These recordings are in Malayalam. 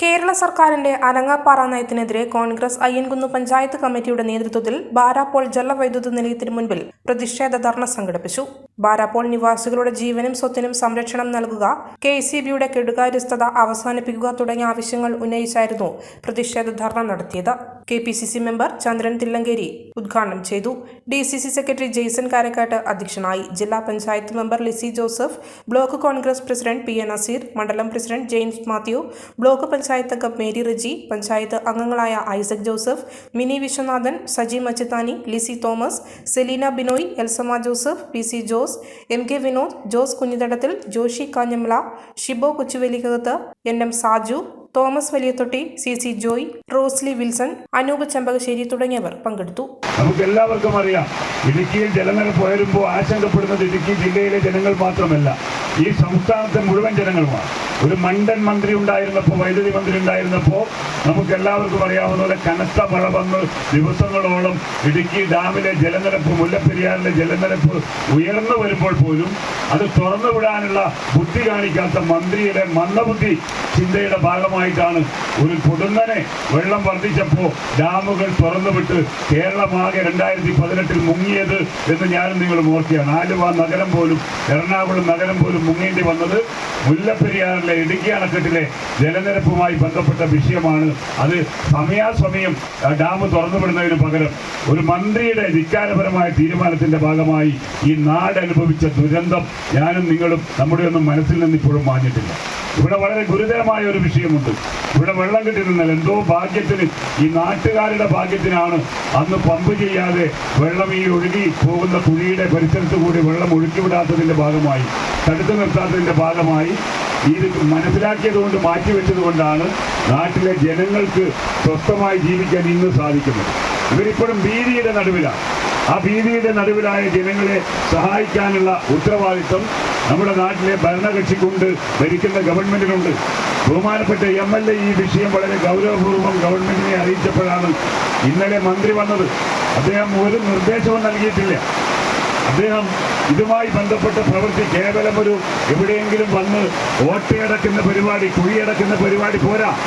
കേരള സർക്കാരിന്റെ അനങ്ങാപ്പാറ നയത്തിനെതിരെ കോൺഗ്രസ് അയ്യൻകുന്ന് പഞ്ചായത്ത് കമ്മിറ്റിയുടെ നേതൃത്വത്തിൽ ബാരാപ്പോൾ ജലവൈദ്യുത നിലയത്തിന് മുൻപിൽ പ്രതിഷേധ ധർണ സംഘടിപ്പിച്ചു. ബാരാപ്പോൾ നിവാസികളുടെ ജീവനും സ്വത്തിനും സംരക്ഷണം നൽകുക കെ സി ബിയുടെ കെടുകാര്യസ്ഥത അവസാനിപ്പിക്കുക തുടങ്ങിയ ആവശ്യങ്ങൾ ഉന്നയിച്ചായിരുന്നു പ്രതിഷേധ ധർണ നടത്തിയത്. K P C C member Chandran Thillankeri ഉദ്ഘാടനം ചെയ്തു. D C C secretary Jaison Karakkattu അധ്യക്ഷനായി ജില്ലാ panchayat member Lissy Joseph block Congress president P A Nazeer മണ്ഡലം president James Mathew block panchayat അംഗം മേരി റിജി പഞ്ചായത്ത് അംഗങ്ങളായ Isaac Joseph Mini Viswanathan Saji Machithani Lissy Thomas Selina Binoy Elsamma Joseph P C Jose M K Vinod Jose Kunjithadathil Joshy Kanjammala Shibo Kochuvelikkakathu N M Saju Thomas Valiyathotti C C Joy Rosly Wilson Anoop Chembakassery തുടങ്ങിയവർ പങ്കെടുത്തു. നമുക്ക് എല്ലാവർക്കും അറിയാം ഇടുക്കിയിൽ ജലനിരപ്പ് ഉയരുമ്പോൾ ആശങ്കപ്പെടുന്നത് ഇടുക്കി ജില്ലയിലെ ജനങ്ങൾ മാത്രമല്ല ഈ സംസ്ഥാനത്തെ മുഴുവൻ ജനങ്ങളുമാണ്. ഒരു മണ്ടൻ മന്ത്രി ഉണ്ടായിരുന്നപ്പോൾ വൈദ്യുതി മന്ത്രി ഉണ്ടായിരുന്നപ്പോൾ നമുക്ക് എല്ലാവർക്കും അറിയാവുന്ന പോലെ കനത്ത മഴ വന്ന് ദിവസങ്ങളോളം ഇടുക്കി ഡാമിലെ ജലനിരപ്പ് മുല്ലപ്പെരിയാറിലെ ജലനിരപ്പ് ഉയർന്നു വരുമ്പോൾ പോലും അത് തുറന്നു വിടാനുള്ള ബുദ്ധി കാണിക്കാത്ത മന്ത്രിയുടെ മന്ദബുദ്ധി ചിന്തയുടെ ഭാഗമായിട്ടാണ് ഒരു കൊടുങ്ങനെ വെള്ളം വർദ്ധിച്ചപ്പോൾ ഡാമുകൾ തുറന്നുവിട്ട് കേരളമാകെ രണ്ടായിരത്തി പതിനെട്ടിൽ മുങ്ങിയത് എന്ന് ഞാനും നിങ്ങൾ ഓർക്കുകയാണ്. ആലുവ നഗരം പോലും എറണാകുളം നഗരം പോലും മുങ്ങേണ്ടി വന്നത് മുല്ലപ്പെരിയാറിലെ ഇടുക്കി അണക്കെട്ടിലെ ജലനിരപ്പുമായി ബന്ധപ്പെട്ട വിഷയമാണ്. അത് സമയാസമയം ഡാം തുറന്നുവിടുന്നതിന് പകരം ഒരു മന്ത്രിയുടെ ധിക്കാരപരമായ തീരുമാനത്തിന്റെ ഭാഗമായി ഈ നാട് അനുഭവിച്ച ദുരന്തം ഞാനും നിങ്ങളും നമ്മുടെ ഒന്നും മനസ്സിൽ നിന്ന് ഇപ്പോഴും മാഞ്ഞിട്ടില്ല. ഇവിടെ വളരെ ഗുരുതരമായ ഒരു വിഷയമുണ്ട്. ഇവിടെ വെള്ളം കിട്ടിയിരുന്നാൽ എന്തോ ഭാഗ്യത്തിന് ഈ നാട്ടുകാരുടെ ഭാഗ്യത്തിനാണ് അന്ന് പമ്പ് ചെയ്യാതെ വെള്ളം ഈ ഒഴുകി പോകുന്ന കുഴിയുടെ പരിസരത്ത് കൂടി വെള്ളം ഒഴുക്കിവിടാത്തതിന്റെ ഭാഗമായി. തടുത്തു നിർത്താത്തതിന്റെ ഭാഗമായി ഇത് മനസ്സിലാക്കിയത് കൊണ്ട് മാറ്റിവെച്ചത് കൊണ്ടാണ് നാട്ടിലെ ജനങ്ങൾക്ക് സ്വസ്ഥമായി ജീവിക്കാൻ ഇന്ന് സാധിക്കുന്നത്. ഇവരിപ്പോഴും ഭീതിയുടെ നടുവിലാണ്. ആ ഭീതിയുടെ നടുവിലായ ജനങ്ങളെ സഹായിക്കാനുള്ള ഉത്തരവാദിത്വം നമ്മുടെ നാട്ടിലെ ഭരണകക്ഷിക്കുണ്ട് ഭരിക്കുന്ന ഗവൺമെന്റിനുണ്ട്. ബഹുമാനപ്പെട്ട എം എൽ എ ഈ വിഷയം വളരെ ഗൗരവപൂർവം ഗവൺമെന്റിനെ അറിയിച്ചപ്പോഴാണ് ഇന്നലെ മന്ത്രി വന്നത്. അദ്ദേഹം ഒരു നിർദ്ദേശവും നൽകിയിട്ടില്ല. അദ്ദേഹം ഇതുമായി ബന്ധപ്പെട്ട പ്രവൃത്തി കേവലം ഒരു എവിടെയെങ്കിലും വന്ന് ഓട്ടയടക്കുന്ന പരിപാടി കുഴിയടക്കുന്ന പരിപാടി പോരാ.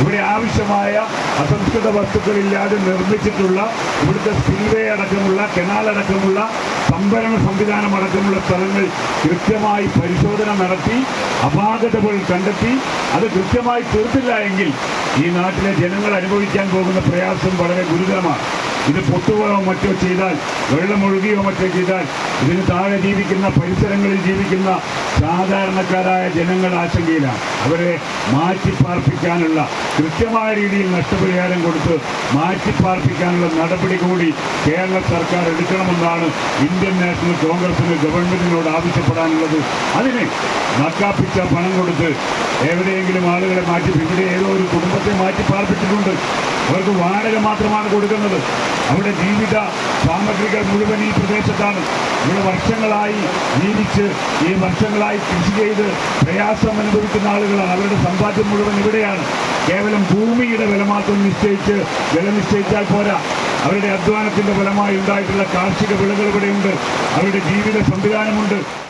ഇവിടെ ആവശ്യമായ അസംസ്കൃത വസ്തുക്കളില്ലാതെ നിർമ്മിച്ചിട്ടുള്ള ഇവിടുത്തെ സ്പിൽവേ അടക്കമുള്ള കെനാൽ അടക്കമുള്ള സംഭരണ സംവിധാനം അടക്കമുള്ള സ്ഥലങ്ങൾ കൃത്യമായി പരിശോധന നടത്തി അപാകതകൾ കണ്ടെത്തി. അത് കൃത്യമായി തീർത്തില്ല എങ്കിൽ ഈ നാട്ടിലെ ജനങ്ങൾ അനുഭവിക്കാൻ പോകുന്ന പ്രയാസം വളരെ ഗുരുതരമാണ്. ഇത് പൊട്ടുകയോ മറ്റോ ചെയ്താൽ വെള്ളമൊഴുകിയോ മറ്റോ ചെയ്താൽ ഇതിന് താഴെ ജീവിക്കുന്ന പരിസരങ്ങളിൽ ജീവിക്കുന്ന സാധാരണക്കാരായ ജനങ്ങൾ ആശങ്കയിലാണ്. അവരെ മാറ്റിപ്പാർപ്പിക്കാനുള്ള കൃത്യമായ രീതിയിൽ നഷ്ടപരിഹാരം കൊടുത്ത് മാറ്റിപ്പാർപ്പിക്കാനുള്ള നടപടി കൂടി കേരള സർക്കാർ എടുക്കണമെന്നാണ് ഇന്ത്യൻ നാഷണൽ കോൺഗ്രസിന് ഗവൺമെന്റിനോട് ആവശ്യപ്പെടാനുള്ളത്. അതിന് നക്കാപ്പിച്ച പണം കൊടുത്ത് എവിടെയെങ്കിലും ആളുകളെ മാറ്റി ഇവിടെ ഏതോ ഒരു കുടുംബത്തെ മാറ്റി പാർപ്പിച്ചിട്ടുണ്ട് അവർക്ക് വാടക മാത്രമാണ് കൊടുക്കുന്നത്. അവരുടെ ജീവിത സാമഗ്രികൾ മുഴുവൻ ഈ പ്രദേശത്താണ്. ഇവിടെ വർഷങ്ങളായി ജീവിച്ച് ഈ വർഷങ്ങളായി കൃഷി ചെയ്ത് പ്രയാസം അനുഭവിക്കുന്ന ആളുകളാണ്. അവരുടെ സമ്പാദ്യം മുഴുവൻ ഇവിടെയാണ്. കേവലം ഭൂമിയുടെ വില മാത്രം നിശ്ചയിച്ച് വില നിശ്ചയിച്ചാൽ പോരാ. അവരുടെ അധ്വാനത്തിന്റെ ഫലമായി ഉണ്ടായിട്ടുള്ള കാർഷിക വിളകൾ ഇവിടെയുണ്ട്. അവരുടെ ജീവിത സംവിധാനമുണ്ട്.